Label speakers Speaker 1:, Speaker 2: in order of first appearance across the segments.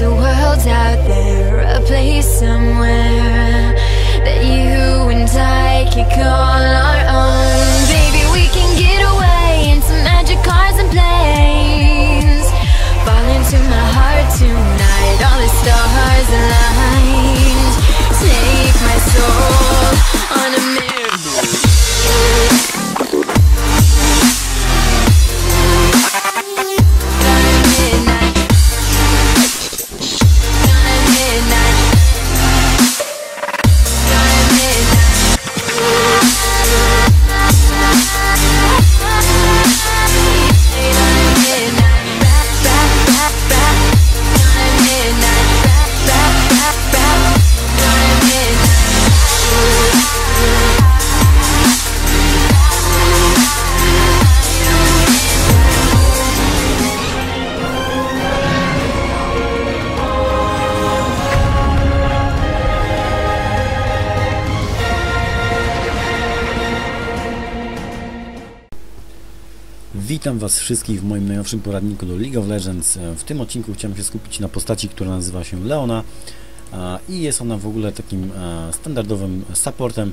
Speaker 1: A world out there, a place somewhere that you and I can call our own. Baby, we can get away in some magic cars and planes. Fall into my heart tonight, all the stars aligned. Take my soul
Speaker 2: Witam Was wszystkich w moim najnowszym poradniku do League of Legends. E, W tym odcinku chciałem się skupić na postaci, która nazywa się Leona i jest ona w ogóle takim e, standardowym supportem,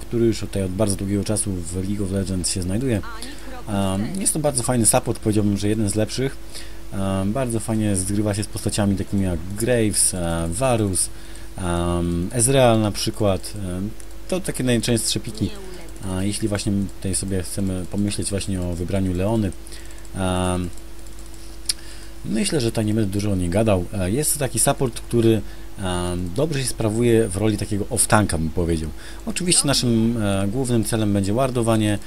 Speaker 2: który już tutaj od bardzo długiego czasu w League of Legends się znajduje. Jest to bardzo fajny support, powiedziałbym, że jeden z lepszych. Bardzo fajnie zgrywa się z postaciami takimi jak Graves, e, Varus, Ezreal na przykład. To takie najczęstsze piki. A jeśli właśnie tutaj sobie chcemy pomyśleć właśnie o wybraniu Leony, myślę, że tutaj nie będę dużo o niej gadał. E, Jest to taki support, który em, dobrze się sprawuje w roli takiego off-tanka, bym powiedział. Oczywiście naszym e, głównym celem będzie wardowanie,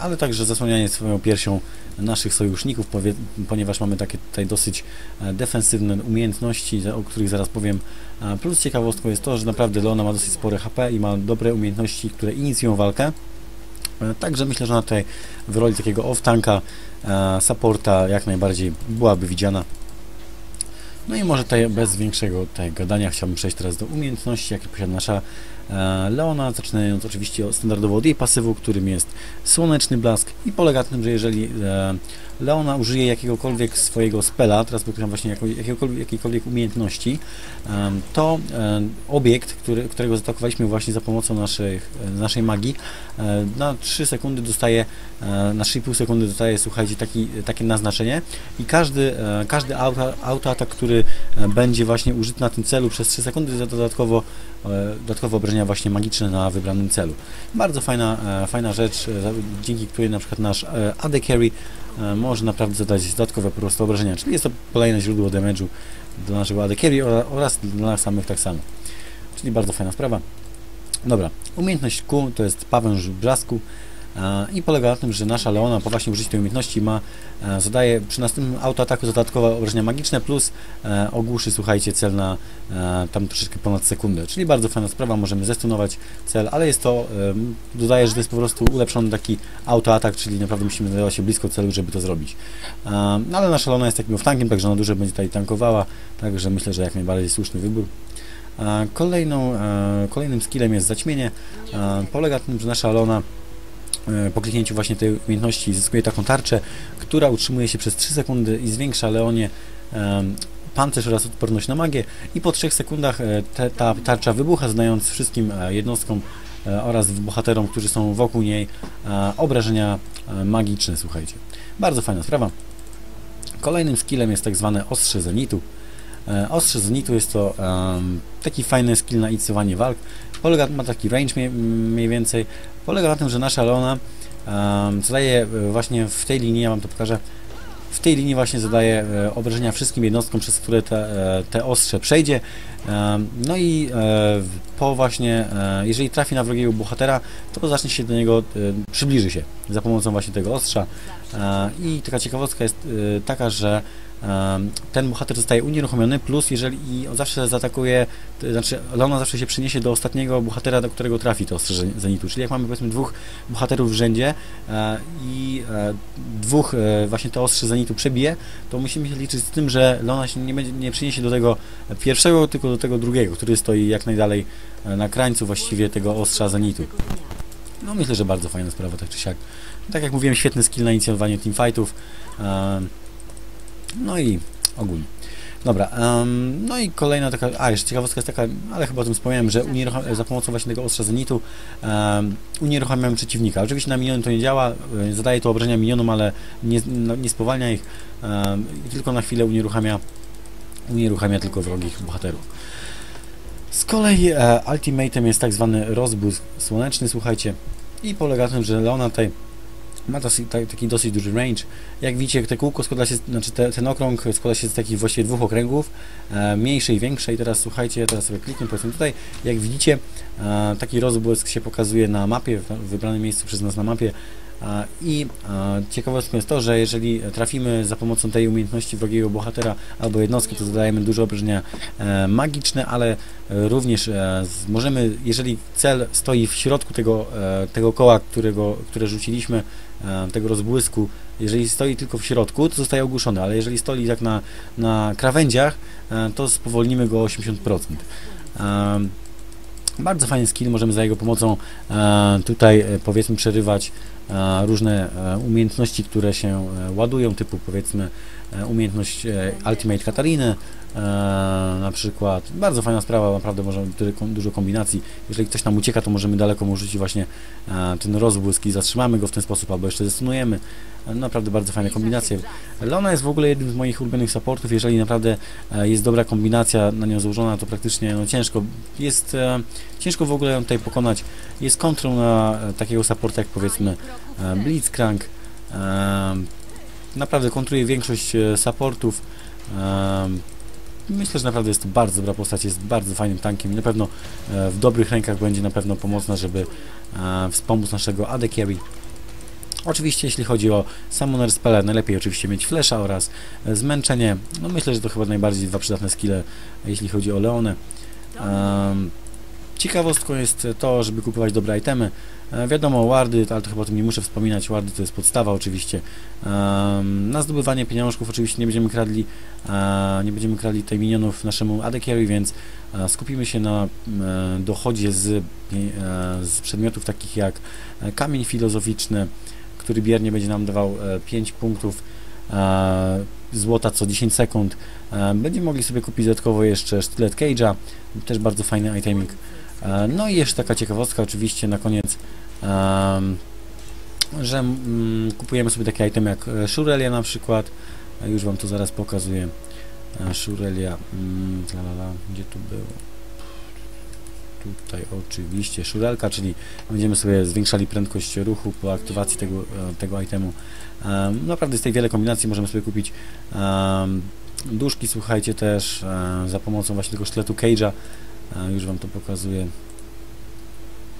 Speaker 2: ale także zasłanianie swoją piersią naszych sojuszników, ponieważ mamy takie tutaj dosyć e, defensywne umiejętności, o których zaraz powiem. E, Plus ciekawostką jest to, że naprawdę Leona ma dosyć spore HP i ma dobre umiejętności, które inicjują walkę. E, Także myślę, że ona tutaj w roli takiego off-tanka, e, supporta jak najbardziej byłaby widziana. No i może tutaj bez większego tutaj gadania chciałbym przejść teraz do umiejętności, jakie posiada nasza e, Leona, zaczynając oczywiście standardowo od jej pasywu, którym jest Słoneczny Blask i polega na tym, że jeżeli e, Leona użyje jakiegokolwiek swojego spela, teraz pokryam właśnie jakiegokolwiek, jakiejkolwiek umiejętności, to obiekt, który, którego zaatakowaliśmy właśnie za pomocą naszych, e, naszej magii, e, na 3 sekundy dostaje, e, na 3,5 sekundy dostaje, słuchajcie, taki, takie naznaczenie i każdy, każdy auto, autoatak, który będzie właśnie użyty na tym celu przez 3 sekundy, za dodatkowo, dodatkowo obrażenia właśnie magiczne na wybranym celu. Bardzo fajna, fajna rzecz, dzięki której na przykład nasz AD Carry może naprawdę zadać dodatkowe po prostu obrażenia, czyli jest to kolejne źródło damage'u dla naszego AD Carry ora- oraz dla nas samych tak samo. Czyli bardzo fajna sprawa. Dobra, umiejętność Q to jest pawęż blasku e, i polega na tym, że nasza Leona po właśnie użyciu tej umiejętności ma, e, zadaje przy następnym autoataku dodatkowe obrażenia magiczne plus e, ogłuszy, słuchajcie, cel na e, tam troszeczkę ponad sekundę, czyli bardzo fajna sprawa, możemy zestunować cel, ale jest to, em, dodaję, że to jest po prostu ulepszony taki autoatak, czyli naprawdę musimy znajdować się blisko celu, żeby to zrobić. No ale nasza Leona jest takim tankiem, także ona dużo będzie tutaj tankowała, także myślę, że jak najbardziej słuszny wybór. Kolejną, kolejnym skillem jest zaćmienie. Polega na tym, że nasza Alona po kliknięciu właśnie tej umiejętności zyskuje taką tarczę, która utrzymuje się przez 3 sekundy i zwiększa Leonie pancerz oraz odporność na magię i po 3 sekundach e, te, ta tarcza wybucha, zadając wszystkim e, jednostkom e, oraz bohaterom, którzy są wokół niej e, obrażenia e, magiczne, słuchajcie. Bardzo fajna sprawa. Kolejnym skillem jest tak zwane ostrze zenitu. E, Ostrze zenitu jest to taki fajny skill na inicjowanie walk. Polega, ma taki range mniej, mniej więcej. Polega na tym, że nasza Leona em, zadaje e, właśnie w tej linii, ja wam to pokażę, w tej linii właśnie zadaje e, obrażenia wszystkim jednostkom, przez które te, e, te ostrze przejdzie. No i po właśnie, jeżeli trafi na wrogiego bohatera, to zacznie się do niego, przybliży się za pomocą właśnie tego ostrza. I taka ciekawostka jest taka, że ten bohater zostaje unieruchomiony, plus jeżeli on zawsze zaatakuje, to znaczy Leona zawsze się przyniesie do ostatniego bohatera, do którego trafi to ostrze zenitu. Czyli jak mamy powiedzmy dwóch bohaterów w rzędzie e, i e, dwóch e, właśnie to ostrze zenitu przebije, to musimy się liczyć z tym, że Leona się nie, będzie, nie przyniesie do tego pierwszego, tylko do tego drugiego, który stoi jak najdalej na krańcu właściwie tego ostrza zenitu. No myślę, że bardzo fajna sprawa, tak czy siak. Tak jak mówiłem, świetny skill na inicjowanie teamfightów. No i ogólnie. Dobra, um, no i kolejna taka, a jeszcze ciekawostka jest taka, ale chyba o tym wspomniałem, że unierucham, za pomocą właśnie tego ostrza zenitu um, unieruchamiamy przeciwnika. Oczywiście na miniony to nie działa, e, zadaje to obrażenia minionom, ale nie, no, nie spowalnia ich um, tylko na chwilę unieruchamia, unieruchamia tylko wrogich bohaterów. Z kolei e, ultimatem jest tak zwany rozbłysk słoneczny, słuchajcie, i polega na tym, że Leona tutaj ma dosyć, taki dosyć duży range. Jak widzicie, te kółko składa się, znaczy te, ten okrąg składa się z takich właściwie dwóch okręgów, e, mniejszy i większy. I teraz słuchajcie, teraz sobie kliknę powiedzmy tutaj. Jak widzicie, e, taki rozbłysk się pokazuje na mapie, w wybranym miejscu przez nas na mapie. I ciekawostką jest to, że jeżeli trafimy za pomocą tej umiejętności wrogiego bohatera albo jednostki, to zadajemy dużo obrażenia e, magiczne, ale również e, możemy, jeżeli cel stoi w środku tego, e, tego koła, którego, które rzuciliśmy, tego rozbłysku, jeżeli stoi tylko w środku, to zostaje ogłuszony, ale jeżeli stoi tak na, na krawędziach, to spowolnimy go o 80%. Bardzo fajny skill, możemy za jego pomocą tutaj powiedzmy przerywać różne e, umiejętności, które się e, ładują, typu powiedzmy umiejętność Ultimate Katariny, na przykład. Bardzo fajna sprawa, naprawdę możemy dużo kombinacji. Jeżeli ktoś nam ucieka, to możemy daleko mu rzucić właśnie ten rozbłysk i zatrzymamy go w ten sposób, albo jeszcze zestunujemy. Naprawdę bardzo fajne kombinacje. Lona jest w ogóle jednym z moich ulubionych supportów. Jeżeli naprawdę jest dobra kombinacja na nią złożona, to praktycznie no, ciężko jest ciężko w ogóle ją tutaj pokonać. Jest kontrą na takiego supporta jak powiedzmy Blitzcrank. Naprawdę kontruje większość e, supportów. Myślę, że naprawdę jest to bardzo dobra postać, jest bardzo fajnym tankiem i na pewno e, w dobrych rękach będzie na pewno pomocna, żeby e, wspomóc naszego AD Carry. Oczywiście jeśli chodzi o Summoner Spell, najlepiej oczywiście mieć Flesza oraz Zmęczenie. No myślę, że to chyba najbardziej dwa przydatne skille, jeśli chodzi o Leonę. Um, ciekawostką jest to, żeby kupować dobre itemy. E, wiadomo, wardy, ale to chyba o tym nie muszę wspominać, wardy to jest podstawa oczywiście. na zdobywanie pieniążków oczywiście nie będziemy kradli, nie będziemy kradli tej minionów naszemu AD Carry, więc e, skupimy się na e, dochodzie z, z przedmiotów takich jak kamień filozoficzny, który biernie będzie nam dawał 5 punktów złota co 10 sekund. Będziemy mogli sobie kupić dodatkowo jeszcze sztylet Cage'a, też bardzo fajny itemik. No i jeszcze taka ciekawostka oczywiście na koniec że mm, kupujemy sobie takie itemy jak e, Shurelia na przykład, już Wam to zaraz pokazuję, e, Shurelia, mm, gdzie tu było? Tutaj oczywiście Shurelka, czyli będziemy sobie zwiększali prędkość ruchu po aktywacji tego, e, tego itemu. Naprawdę z tej wiele kombinacji możemy sobie kupić duszki, słuchajcie też, za pomocą właśnie tego sztyletu Cage'a, już Wam to pokazuję,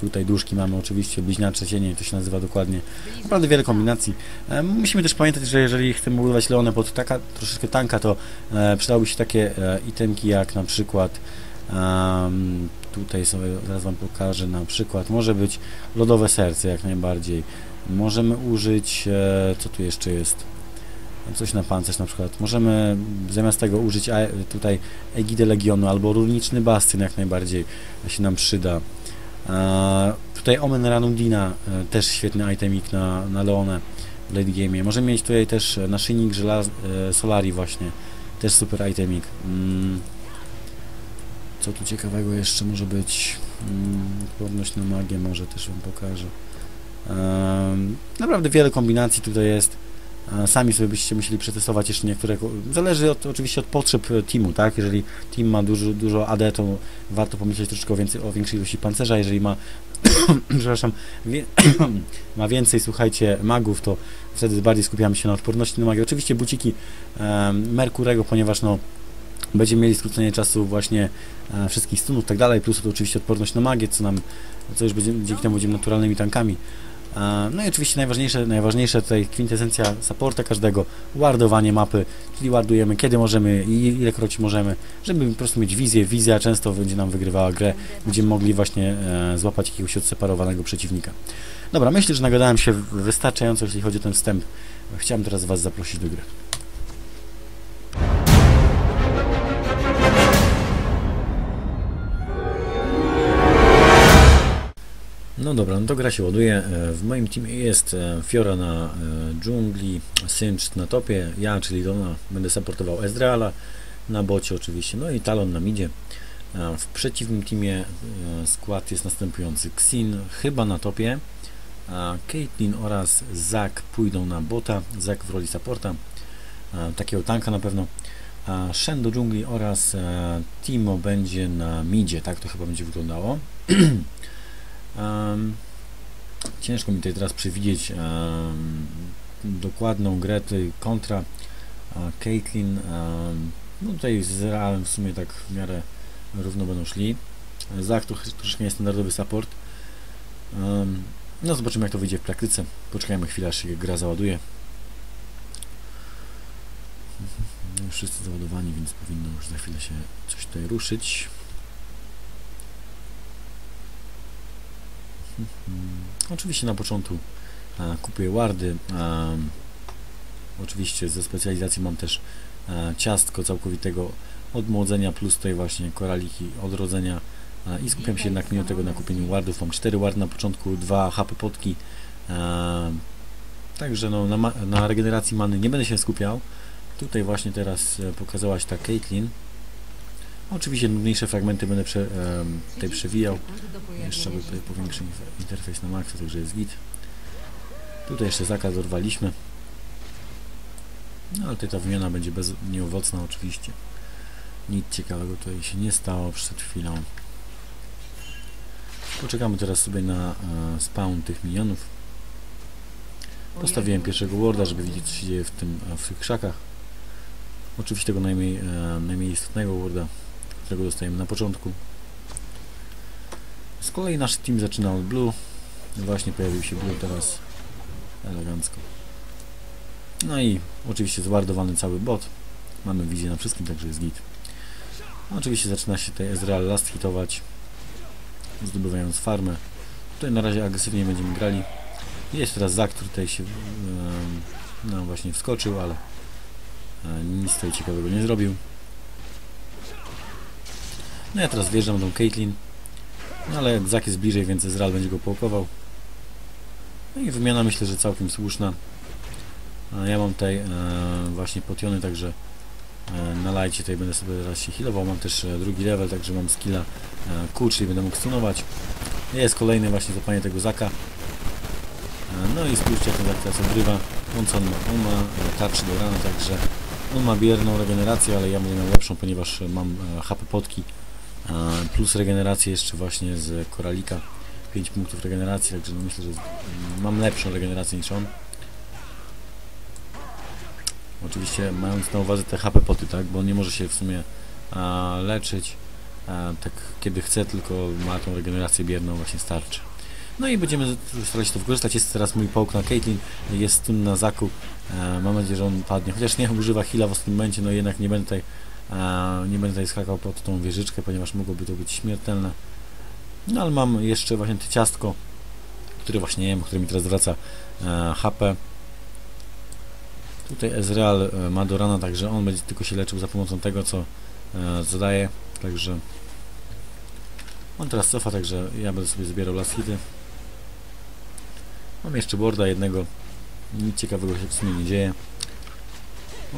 Speaker 2: Tutaj duszki mamy oczywiście, bliźniacze cienie, to się nazywa dokładnie. Naprawdę wiele kombinacji. E, musimy też pamiętać, że jeżeli chcemy budować Leonę pod taka troszeczkę tanka, to e, przydałyby się takie e, itemki jak na przykład um, tutaj sobie zaraz Wam pokażę na przykład, może być lodowe serce jak najbardziej. Możemy użyć, e, co tu jeszcze jest? Coś na pancerz na przykład. Możemy zamiast tego użyć tutaj Egidę Legionu albo Runiczny Bastion jak najbardziej się nam przyda. E, tutaj Omen Ranudina, e, też świetny itemik na, na Leone w late game. Możemy mieć tutaj też naszyjnik żelaz, e, Solari właśnie, też super itemik. Mm. Co tu ciekawego jeszcze może być? Mm, odporność na magię może też Wam pokażę. Naprawdę wiele kombinacji tutaj jest. Sami sobie byście musieli przetestować jeszcze niektóre. Zależy od, oczywiście od potrzeb teamu, tak? Jeżeli team ma dużo, dużo AD, to warto pomyśleć troszeczkę o, więcej, o większej ilości pancerza. Jeżeli ma, przepraszam, wie, ma więcej, słuchajcie, magów, to wtedy bardziej skupiamy się na odporności na magię. Oczywiście buciki um, Merkurego, ponieważ no będziemy mieli skrócenie czasu właśnie e, wszystkich stunów i tak dalej, plus to oczywiście odporność na magię, co nam, co już będziemy, dzięki temu będziemy naturalnymi tankami. No i oczywiście najważniejsze, najważniejsze tutaj kwintesencja supporta każdego, wardowanie mapy, czyli wardujemy kiedy możemy i ilekroć możemy, żeby po prostu mieć wizję. Wizja często będzie nam wygrywała grę, będziemy mogli właśnie e, złapać jakiegoś odseparowanego przeciwnika. Dobra, myślę, że nagadałem się wystarczająco, jeśli chodzi o ten wstęp. Chciałem teraz Was zaprosić do gry. No dobra, no to gra się ładuje. E, w moim teamie jest e, Fiora na e, dżungli, Synch na topie, ja, czyli Dona, będę supportował Ezreala, na bocie oczywiście, no i Talon nam idzie. E, W przeciwnym teamie skład jest następujący. Xin chyba na topie, Caitlyn oraz Zack pójdą na bota, Zack w roli supporta, takiego tanka na pewno, Shen do dżungli oraz Timo będzie na midzie, tak to chyba będzie wyglądało. Em, ciężko mi tutaj teraz przewidzieć em, dokładną grę tej kontra Caitlyn, em, no tutaj z Realem w sumie tak w miarę równo będą szli. Zach to troszkę niestandardowy support. Em, no zobaczymy jak to wyjdzie w praktyce. Poczekajmy chwilę aż się gra załaduje. Wszyscy załadowani, więc powinno już za chwilę się coś tutaj ruszyć. Oczywiście na początku e, kupuję wardy. E, oczywiście ze specjalizacji mam też e, ciastko całkowitego odmłodzenia plus tutaj właśnie koraliki odrodzenia i skupiam się jednak mimo tego na kupieniu wardów. Mam 4 wardy na początku, 2 HP potki. Także no, na, na regeneracji many nie będę się skupiał. Tutaj właśnie teraz pokazałaś ta Caitlyn. Oczywiście nudniejsze fragmenty będę prze, tutaj przewijał. Jeszcze by tutaj powiększył interfejs na maksa, także jest git. Tutaj jeszcze zakaz dorwaliśmy. No ale tutaj ta wymiana będzie bez, nieowocna oczywiście. Nic ciekawego tutaj się nie stało przed chwilą. Poczekamy teraz sobie na e, spawn tych minionów. Postawiłem pierwszego warda, żeby widzieć co się dzieje w, tym, w tych krzakach. Oczywiście tego najmniej, e, najmniej istotnego warda, którego dostajemy na początku. Z kolei nasz team zaczyna od blue. Właśnie pojawił się blue teraz. Elegancko. No i oczywiście zwardowany cały bot. Mamy wizję na wszystkim, także jest git. No, oczywiście zaczyna się tutaj Ezreal last hitować, zdobywając farmę. Tutaj na razie agresywnie będziemy grali. Jest teraz Zak, który tutaj się no właśnie wskoczył, ale e, nic tutaj ciekawego nie zrobił. No ja teraz wjeżdżam do Caitlyn. No ale Zak jest bliżej, więc Ezreal będzie go połkował. No i wymiana myślę, że całkiem słuszna. Ja mam tutaj e, właśnie potiony, także e, na lajcie tutaj będę sobie teraz się healował. Mam też e, drugi level, także mam skilla e, Q, czyli będę mógł stunować. Jest kolejny właśnie zapanie tego Zaka. E, no i spójrzcie jak ten Zak teraz odgrywa. On co on ma? On ma e, tarczy do rana, także on ma bierną regenerację, ale ja będę miał lepszą, ponieważ mam HP potki plus regenerację jeszcze właśnie z koralika. 5 punktów regeneracji, także no myślę, że mam lepszą regenerację niż on. Oczywiście mając na uwadze te HP poty, tak, bo on nie może się w sumie a, leczyć a, tak kiedy chce, tylko ma tą regenerację bierną właśnie starczy. No i będziemy starali się to wykorzystać. Jest teraz mój połk na Caitlyn, jest stun na zakup. E, mam nadzieję, że on padnie. Chociaż nie używa heala w ostatnim momencie, no jednak nie będę tutaj nie będę tutaj skakał pod tą wieżyczkę, ponieważ mogłoby to być śmiertelne. No ale mam jeszcze właśnie to ciastko, które właśnie jem, które mi teraz wraca e, HP. Tutaj Ezreal e, ma do rana, także on będzie tylko się leczył za pomocą tego, co e, zadaje. Także on teraz cofa, także ja będę sobie zbierał last hity. Mam jeszcze borda jednego. Nic ciekawego się w sumie nie dzieje.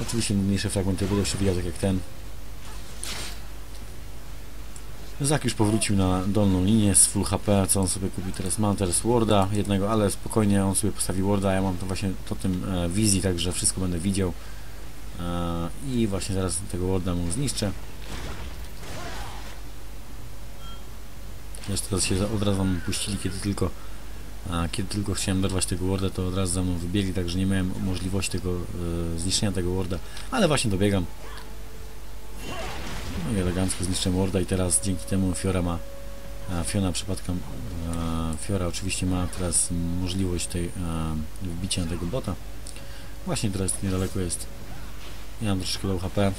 Speaker 2: Oczywiście mniejsze fragmenty będą się wijał tak jak ten. Zak już powrócił na dolną linię z full HP, co on sobie kupi teraz? Mam teraz Warda jednego, ale spokojnie on sobie postawi Warda, ja mam to właśnie totem e, wizji, także wszystko będę widział. E, I właśnie zaraz tego Warda mu zniszczę. Jeszcze teraz się od razu nam puścili, kiedy tylko a kiedy tylko chciałem dorwać tego Warda, to od razu za mną wybiegli, także nie miałem możliwości tego e, zniszczenia tego Warda, ale właśnie dobiegam. No i elegancko zniszczyłem Warda i teraz dzięki temu Fiora ma a Fiona przypadkiem Fiora oczywiście ma teraz możliwość tej wbicia tego bota. Właśnie teraz niedaleko jest. Ja mam troszeczkę low HP.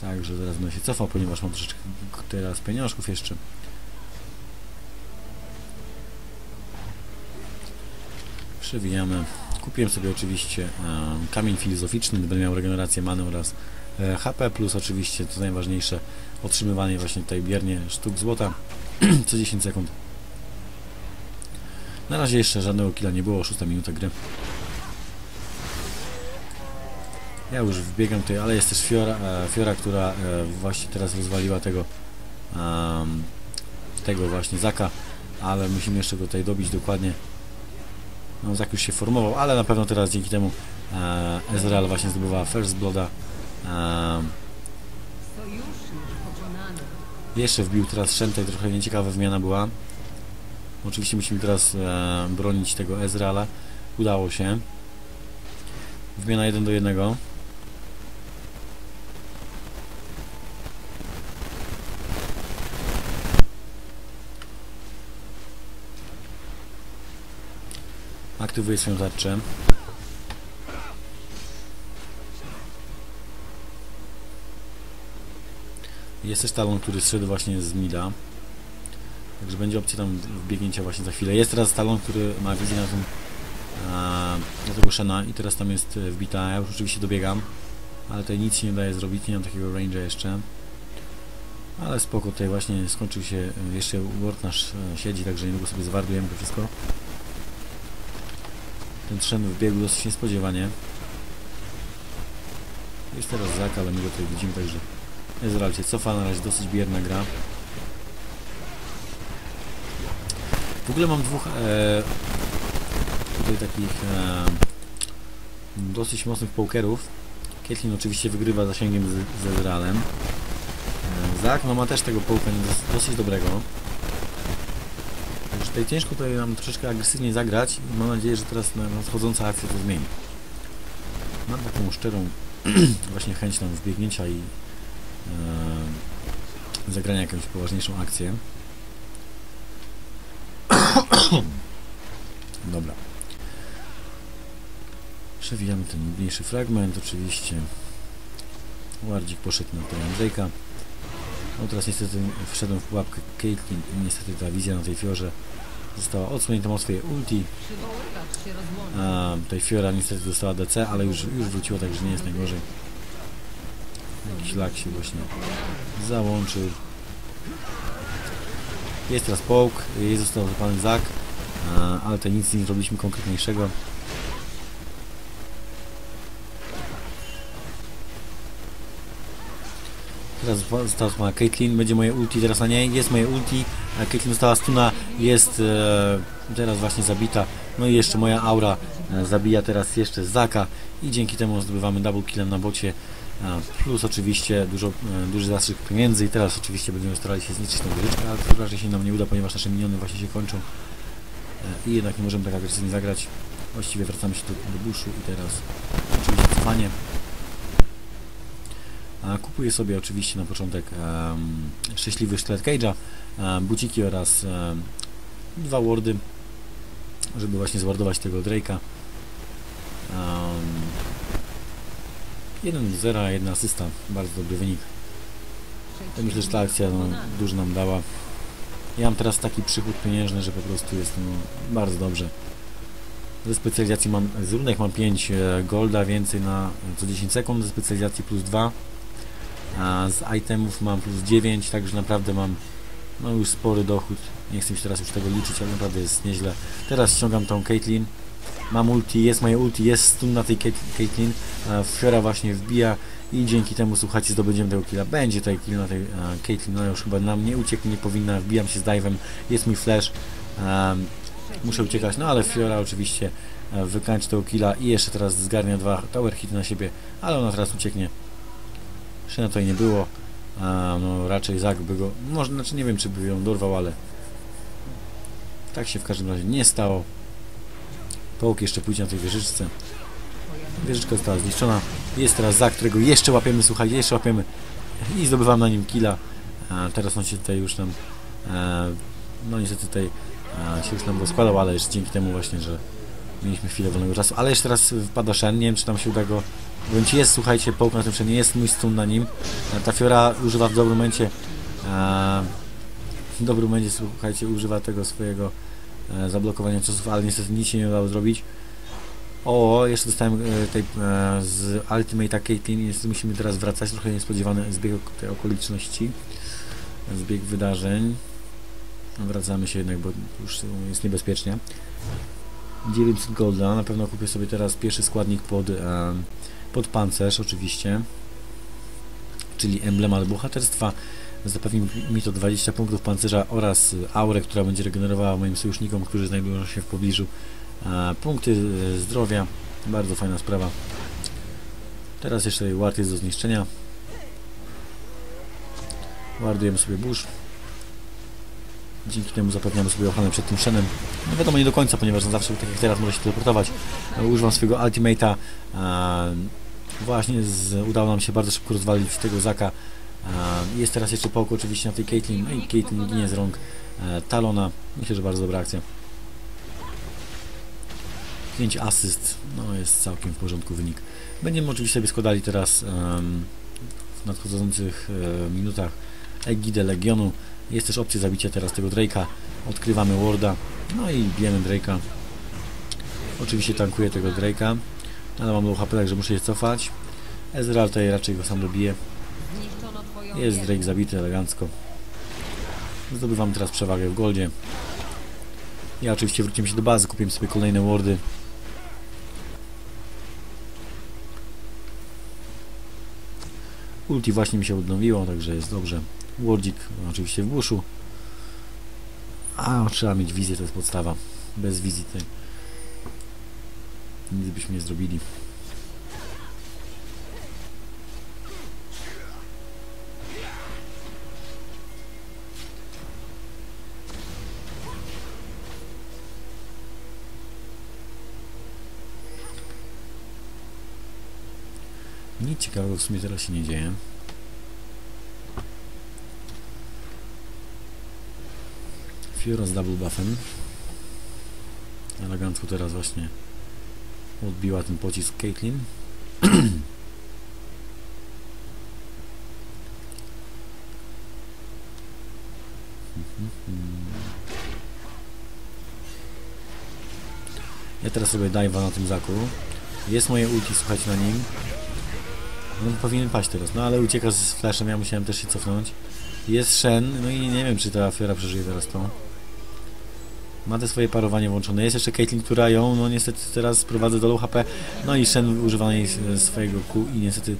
Speaker 2: Także zaraz będę się cofał, ponieważ mam troszeczkę teraz pieniążków jeszcze. Przewijamy. Kupiłem sobie oczywiście kamień filozoficzny, będę miał regenerację many oraz HP, plus oczywiście, co najważniejsze, otrzymywanie właśnie tutaj biernie sztuk złota co 10 sekund. Na razie jeszcze żadnego killa nie było, 6 minuta gry. Ja już wbiegam tutaj, ale jest też Fiora, e, Fiora która e, właśnie teraz rozwaliła tego tego właśnie Zaka, ale musimy jeszcze go tutaj dobić dokładnie. No Zak już się formował, ale na pewno teraz dzięki temu e, Ezreal właśnie zdobywa First Blooda. Jeszcze wbił teraz Shentai, trochę nieciekawa wymiana była. Oczywiście musimy teraz e, bronić tego Ezreala. Udało się. Wymiana 1 do 1. Aktywuję swoją tarczę. Jest też talon, który zszedł właśnie z mida. Także będzie opcja tam wbiegnięcia właśnie za chwilę. Jest teraz talon, który ma wizję na tym a, na tego Shena i teraz tam jest e, wbita. Ja już oczywiście dobiegam, ale tutaj nic się nie daje zrobić, nie mam takiego range'a jeszcze. Ale spoko, tutaj właśnie skończył się, e, jeszcze Ward nasz e, siedzi, także niedługo sobie zawardujemy to wszystko. Ten Shen wbiegł dosyć niespodziewanie. Jest teraz Zak, ale my go tutaj widzimy, także Ezreal się cofa, na razie dosyć bierna gra. W ogóle mam dwóch e, tutaj takich e, dosyć mocnych pokerów. Caitlyn oczywiście wygrywa zasięgiem z, z Ezrealem. E, Zak no ma też tego połka dos- dosyć dobrego. Także tutaj ciężko tutaj nam troszeczkę agresywnie zagrać i mam nadzieję, że teraz na- nadchodząca akcja to zmieni. Mam taką szczerą właśnie chęć tam wbiegnięcia i zagrania jakąś poważniejszą akcję. Dobra. Przewijamy ten mniejszy fragment, oczywiście. Wardzik poszedł na tego Andrzejka. No teraz niestety wszedłem w pułapkę Caitlyn i niestety ta wizja na tej fiorze została odsłonięta od swojej ulti. A, tutaj Fiora niestety dostała DC, ale już, już wróciła, także nie jest najgorzej. Jakiś lag się właśnie załączył. Jest teraz połk, jest został zapalony Zak, ale tutaj nic nie zrobiliśmy konkretniejszego. Teraz zosta- została stuna Caitlyn, będzie moje ulti teraz na niej, jest moje ulti, a Caitlyn dostała stuna, jest e, teraz właśnie zabita, no i jeszcze moja aura e, zabija teraz jeszcze Zaka i dzięki temu zdobywamy double killem na bocie, plus oczywiście dużo, e, duży zastrzyk pieniędzy i teraz oczywiście będziemy starali się zniszczyć tę wieżyczkę, ale to raczej się nam nie uda, ponieważ nasze miniony właśnie się kończą e, i jednak nie możemy tak agresywnie zagrać. Właściwie wracamy się do, do buszu i teraz oczywiście cofanie. Kupuję sobie oczywiście na początek em, szczęśliwy sztylet Cage'a, em, buciki oraz em, dwa wardy, żeby właśnie zwardować tego Drake'a. Um, 1 do 0, jedna asysta, bardzo dobry wynik. Ja myślę, że ta akcja no, dużo nam dała. Ja mam teraz taki przychód pieniężny, że po prostu jest no, bardzo dobrze. Ze specjalizacji mam, z runek mam 5 e, golda więcej na co 10 sekund, ze specjalizacji plus 2 a z itemów mam plus 9, także naprawdę mam no już spory dochód. Nie chcę się teraz już tego liczyć, ale naprawdę jest nieźle. Teraz ściągam tą Caitlyn. Mam ulti, jest moje ulti, jest stun na tej Cait- Caitlyn. Fiora właśnie wbija i dzięki temu, słuchajcie, zdobędziemy tego killa. Będzie tutaj kill na tej Caitlyn, no już chyba nam nie uciekł, nie powinna. Wbijam się z dive'em, jest mój flash. Muszę uciekać, no ale Fiora oczywiście e, wykańczy tego killa i jeszcze teraz zgarnia dwa tower hity na siebie, ale ona teraz ucieknie. Szyna tutaj nie było. No raczej Zak by go. Może, znaczy nie wiem czy by ją dorwał, ale tak się w każdym razie nie stało. Połk jeszcze pójdzie na tej wieżyczce. Wieżyczka została zniszczona. Jest teraz Zak, którego jeszcze łapiemy, słuchaj, jeszcze łapiemy. I zdobywam na nim killa. A teraz on się tutaj już nam. E, no niestety tutaj e, się już nam rozkładał, ale jeszcze dzięki temu właśnie, że mieliśmy chwilę wolnego czasu. Ale jeszcze teraz wpada Shen, nie wiem czy tam się uda go Bądź jest, słuchajcie, połk na tym Shenie, jest mój stun na nim. E, Ta Fiora używa w dobrym momencie e, w dobrym momencie, słuchajcie, używa tego swojego e, zablokowania czasów, ale niestety nic się nie udało zrobić. O, jeszcze dostałem e, tej, e, z Ultimate'a Caitlyn, niestety musimy teraz wracać, trochę niespodziewany zbieg tej okoliczności, zbieg wydarzeń. Wracamy się jednak, bo już jest niebezpiecznie. 900 golda. Na pewno kupię sobie teraz pierwszy składnik pod, e, pod pancerz, oczywiście. Czyli emblemat bohaterstwa. Zapewni mi to 20 punktów pancerza oraz aurę, która będzie regenerowała moim sojusznikom, którzy znajdują się w pobliżu. Punkty e, zdrowia. Bardzo fajna sprawa. Teraz jeszcze wart jest do zniszczenia. Ładujemy sobie burz. Dzięki temu zapewniamy sobie ochronę przed tym szenem. No wiadomo, nie do końca, ponieważ on zawsze, tak jak teraz, może się teleportować. E, Używam swojego ultimate'a. E, właśnie z, udało nam się bardzo szybko rozwalić tego Zaka. E, jest teraz jeszcze połk oczywiście na tej Caitlyn. I Caitlyn ginie z rąk e, Talona. Myślę, że bardzo dobra akcja. 5 asyst, no jest całkiem w porządku wynik. Będziemy oczywiście sobie składali teraz w nadchodzących e, minutach Egidę Legionu. Jest też opcja zabicia teraz tego Drake'a. Odkrywamy Warda, no i bijemy Drake'a. Oczywiście tankuję tego Drake'a, ale mam low HP, także muszę się cofać. Ezreal tutaj raczej go sam dobije. Jest. Drake zabity elegancko. Zdobywam teraz przewagę w goldzie. Ja oczywiście wrócimy się do bazy, kupiłem sobie kolejne wardy. Ulti właśnie mi się odnowiło, także jest dobrze. Wardzik oczywiście w buszu. A trzeba mieć wizję, to jest podstawa. Bez wizji tutaj nic byśmy nie zrobili. Ciekawego w sumie teraz się nie dzieje. Fiora z double buffem. Elegancko teraz właśnie odbiła ten pocisk Caitlyn. Ja teraz robię dive'a na tym zaku. Jest moje ulti, słuchajcie na nim. No powinien paść teraz, no ale ucieka z flashem, ja musiałem też się cofnąć. Jest Shen, no i nie wiem czy ta afiora przeżyje teraz to. Ma te swoje parowanie włączone. Jest jeszcze Caitlyn, która ją, no niestety teraz sprowadza do low HP. No i Shen używa s- swojego Q i niestety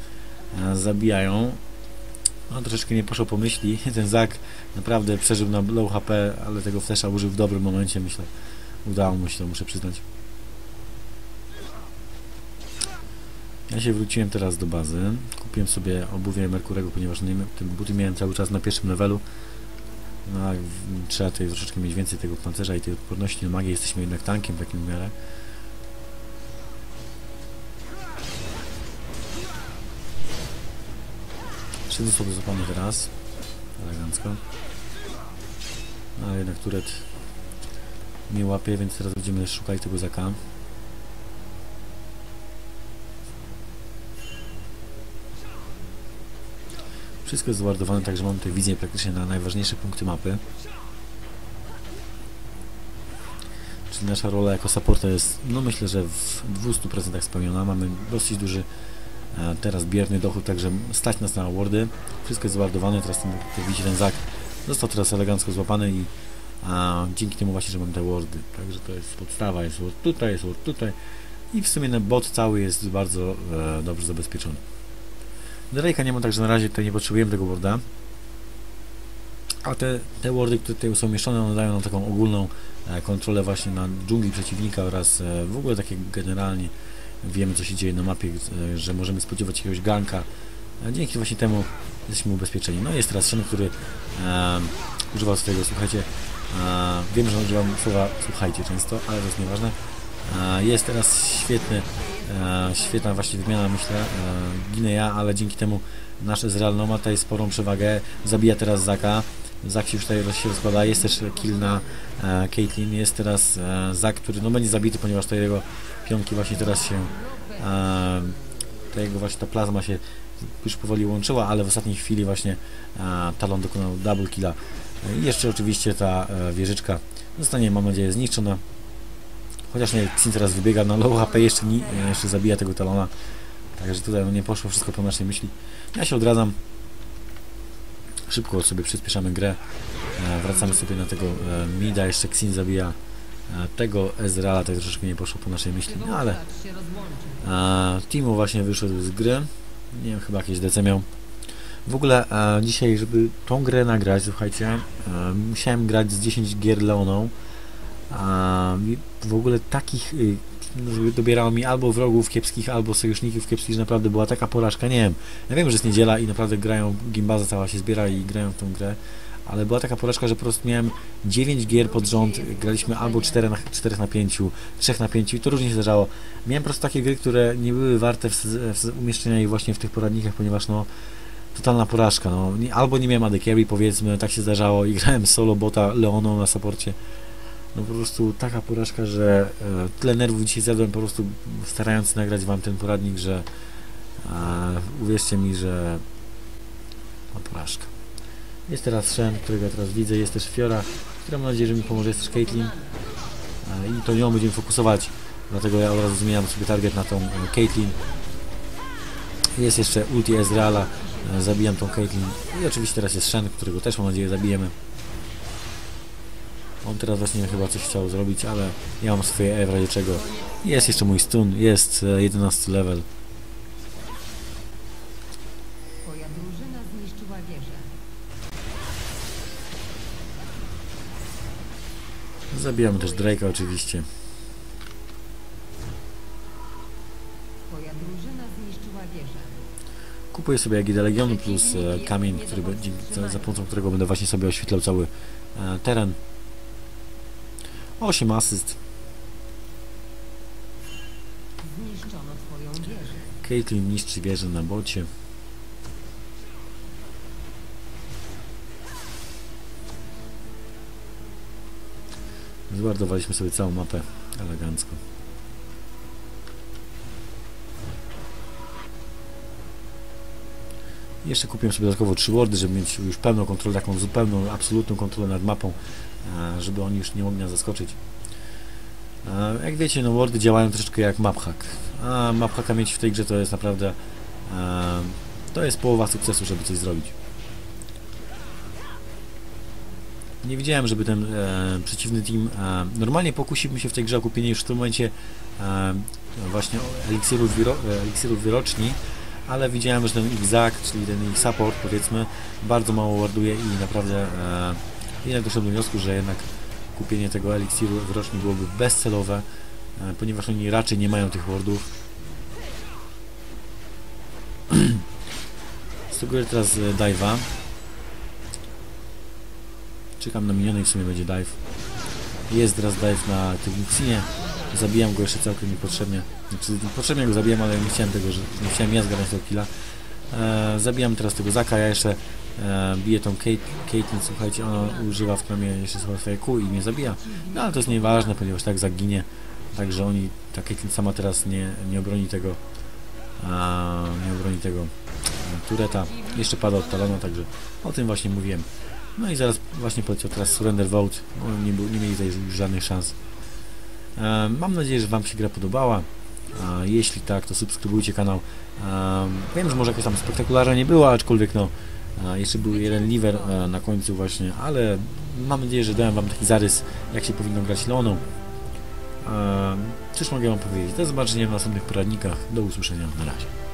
Speaker 2: e, zabijają. No troszeczkę nie poszło po myśli. Ten Zak naprawdę przeżył na low HP, ale tego flasha użył w dobrym momencie, myślę. Udało mu się to, muszę przyznać. Ja się wróciłem teraz do bazy. Kupiłem sobie obuwie Merkurego, ponieważ nie, buty miałem cały czas na pierwszym levelu. No, trzeba tutaj troszeczkę mieć więcej tego pancerza i tej odporności na magię. Jesteśmy jednak tankiem w takim miarę. Siedzę sobie złapany teraz. Elegancko. No, ale jednak turet mnie łapie, więc teraz będziemy szukać tego zaka. Wszystko jest załadowane, także mam tutaj wizję praktycznie na najważniejsze punkty mapy. Czyli nasza rola jako supporta jest, no myślę, że w 200% spełniona. Mamy dosyć duży e, teraz bierny dochód, także stać nas na wardy. Wszystko jest załadowane, teraz ten, jak ten został teraz elegancko złapany i a, dzięki temu właśnie, że mam te wardy. Także to jest podstawa, jest ward tutaj, jest ward tutaj i w sumie ten bot cały jest bardzo e, dobrze zabezpieczony. Drake'a nie ma, także na razie tutaj nie potrzebujemy tego warda. A te, te wardy, które tutaj są umieszczone, one dają nam taką ogólną e, kontrolę właśnie na dżungli przeciwnika oraz e, w ogóle takie generalnie wiemy co się dzieje na mapie, e, że możemy spodziewać się jakiegoś ganka. Dzięki właśnie temu jesteśmy ubezpieczeni. No jest teraz Shen, który e, używał swojego, słuchajcie, e, wiem, że używam słowa słuchajcie często, ale to jest nieważne. E, jest teraz świetny, świetna właśnie wymiana, myślę. E, ginę ja, ale dzięki temu nasz Ezreal no, ma tutaj sporą przewagę. Zabija teraz Zaka. Zak się już tutaj się rozkłada. Jest też kill na e, Caitlyn. Jest teraz e, Zak, który no, będzie zabity, ponieważ tutaj jego pionki właśnie teraz się e, ta jego właśnie ta plazma się już powoli łączyła, ale w ostatniej chwili właśnie e, Talon dokonał double killa. E, I jeszcze oczywiście ta e, wieżyczka zostanie, mam nadzieję, zniszczona. Chociaż nie, Xin teraz wybiega na low HP, jeszcze, ni, e, jeszcze zabija tego Talona. Także tutaj no, nie poszło wszystko po naszej myśli. Ja się odradzam. Szybko sobie przyspieszamy grę. E, wracamy sobie na tego e, mida, jeszcze Xin zabija e, tego Ezreala tak troszeczkę nie poszło po naszej myśli, no ale e, Timo właśnie wyszedł z gry, nie wiem, chyba jakieś DC miał. W ogóle e, dzisiaj, żeby tą grę nagrać, słuchajcie, e, musiałem grać z 10 gier Leoną. I w ogóle takich y, no, dobierało mi albo wrogów kiepskich, albo sojuszników kiepskich, że naprawdę była taka porażka, nie wiem. Ja wiem, że jest niedziela i naprawdę grają, gimbaza cała się zbiera i grają w tą grę, ale była taka porażka, że po prostu miałem 9 gier pod rząd, graliśmy albo 4 na, 4 na 5, 3 na 5 i to różnie się zdarzało. Miałem po prostu takie gry, które nie były warte w, w umieszczenia ich właśnie w tych poradnikach, ponieważ no totalna porażka, no. Albo nie miałem AD Carry, powiedzmy, tak się zdarzało i grałem solo bota Leoną na saporcie. No po prostu taka porażka, że e, tyle nerwów dzisiaj zjadłem po prostu starając nagrać wam ten poradnik, że e, uwierzcie mi, że porażka. Jest teraz Shen, którego teraz widzę, jest też Fiora, która mam nadzieję, że mi pomoże, jest też Caitlyn e, i to nią będziemy fokusować, dlatego ja od razu zmieniam sobie target na tą e, Caitlyn. Jest jeszcze ulti Ezreala, e, zabijam tą Caitlyn i oczywiście teraz jest Shen, którego też mam nadzieję zabijemy. On teraz właśnie chyba coś chciał zrobić, ale ja mam swoje E w razie czego. Jest jeszcze mój stun, jest e, 11 level.
Speaker 3: Twoja drużyna zniszczyła wieżę.
Speaker 2: Zabijamy też Drake'a oczywiście.
Speaker 3: Twoja drużyna zniszczyła wieżę.
Speaker 2: Kupuję sobie Agidę Legionu plus e, kamień, który za, za pomocą którego będę właśnie sobie oświetlał cały e, teren. 8 asyst.
Speaker 3: Zniszczono twoją wieżę.
Speaker 2: Caitlyn niszczy wieżę na bocie. Zbardowaliśmy sobie całą mapę elegancko. Jeszcze kupiłem sobie dodatkowo trzy wardy, żeby mieć już pełną kontrolę, taką zupełną, absolutną kontrolę nad mapą, żeby oni już nie mogli nas zaskoczyć. E, Jak wiecie, no wardy działają troszeczkę jak map hack. A map hacka mieć w tej grze to jest naprawdę e, to jest połowa sukcesu, żeby coś zrobić. Nie widziałem, żeby ten e, przeciwny team e, normalnie pokusiłbym się w tej grze o kupienie już w tym momencie e, właśnie eliksirów, wiro, e, eliksirów wyroczni, ale widziałem, że ten ich czyli ten ich support powiedzmy, bardzo mało ładuje i naprawdę e, jednak doszedłem do wniosku, że jednak kupienie tego eliksiru wyroczni byłoby bezcelowe, e, ponieważ oni raczej nie mają tych wardów. Sugeruję teraz e, dive'a. Czekam na miniony i w sumie będzie dive. Jest teraz dive na tym Luxinie. Zabijam go jeszcze całkiem niepotrzebnie. Znaczy, potrzebnie go zabijam, ale nie chciałem tego, że nie chciałem ja zgarnąć tego killa. E, zabijam teraz tego Zaka, ja jeszcze e, biję tą Kate, Caitlyn, słuchajcie, ona używa w klamie jeszcze swoje Q i mnie zabija. No ale to jest nieważne, ponieważ tak zaginie. Także oni, ta Caitlyn sama teraz nie, nie obroni tego a, nie obroni tego e, Tureta. Jeszcze pada od Talona, także o tym właśnie mówiłem. No i zaraz właśnie poleciał teraz Surrender Vote. No, nie, był, nie mieli tutaj już żadnych szans. E, mam nadzieję, że Wam się gra podobała. A jeśli tak, to subskrybujcie kanał. E, wiem, że może jakaś tam spektakularna nie była, aczkolwiek no jeszcze był jeden liver e, na końcu właśnie, ale mam nadzieję, że dałem Wam taki zarys, jak się powinno grać Leoną. E, cóż mogę Wam powiedzieć? Do zobaczenia w następnych poradnikach. Do usłyszenia. Na razie.